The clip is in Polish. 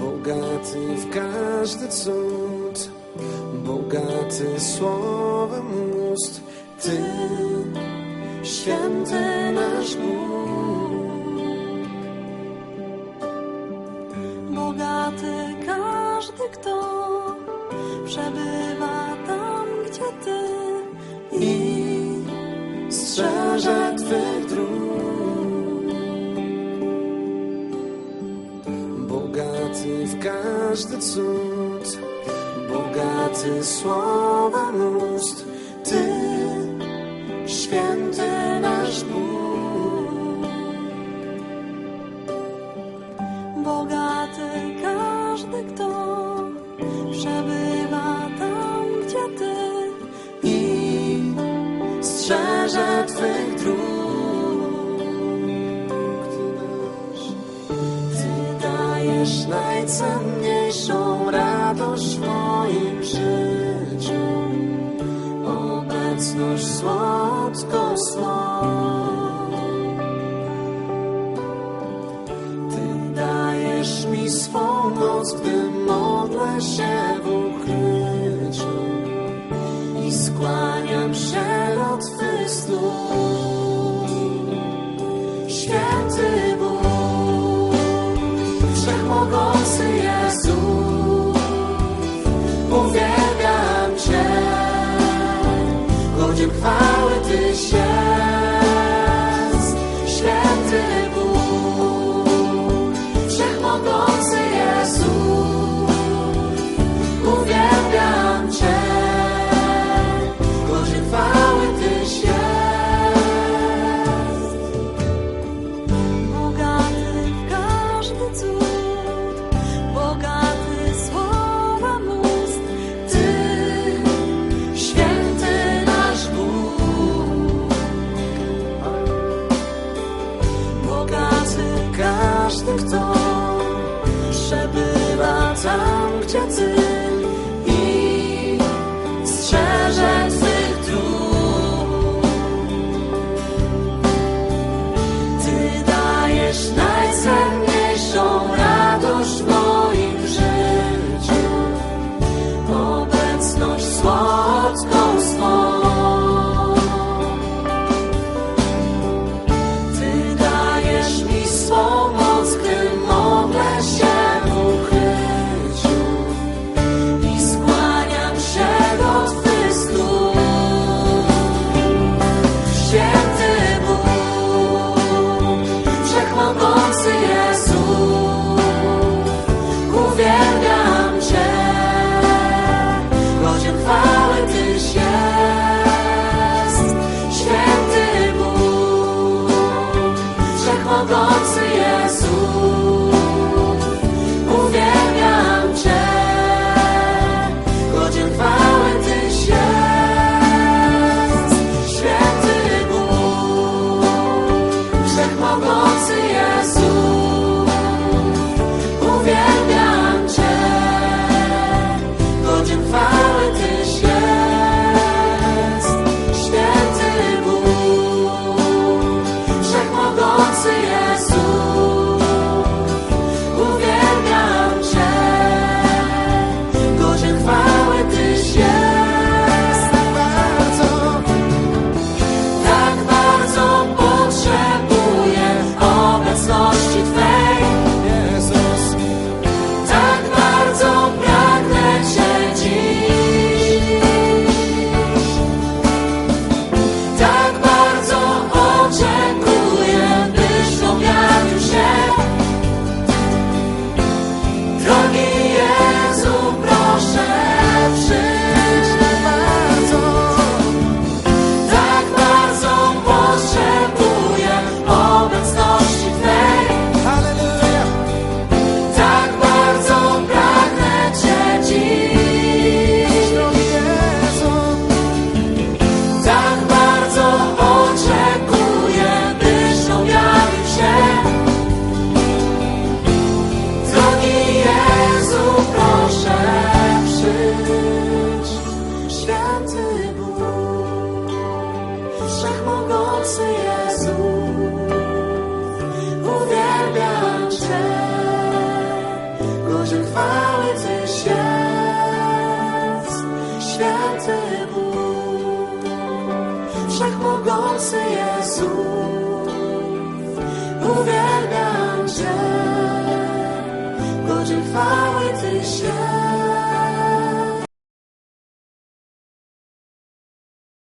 Bogaty w każdy cud, bogaty słowem ust, Ty, święty nasz Bóg. Bogaty każdy, kto przebywa i strzeże Twych dróg. Bogaty w każdy cud, bogaty słowem ust, Ty, święty nasz Bóg. Bogaty każdy, kto przebywa Twych dróg. Ty dajesz najcenniejszą radość w moim życiu, obecność słodką swą. Ty dajesz mi swą moc, gdy modlę się w chwały kto przebywa tam, gdzie ty. azul. święty Bóg, wszechmogący Jezus, uwielbiam Cię, Boże chwały Ty się, święty Bóg, wszechmogący Jezus, uwielbiam Cię, Boże chwały Ty się.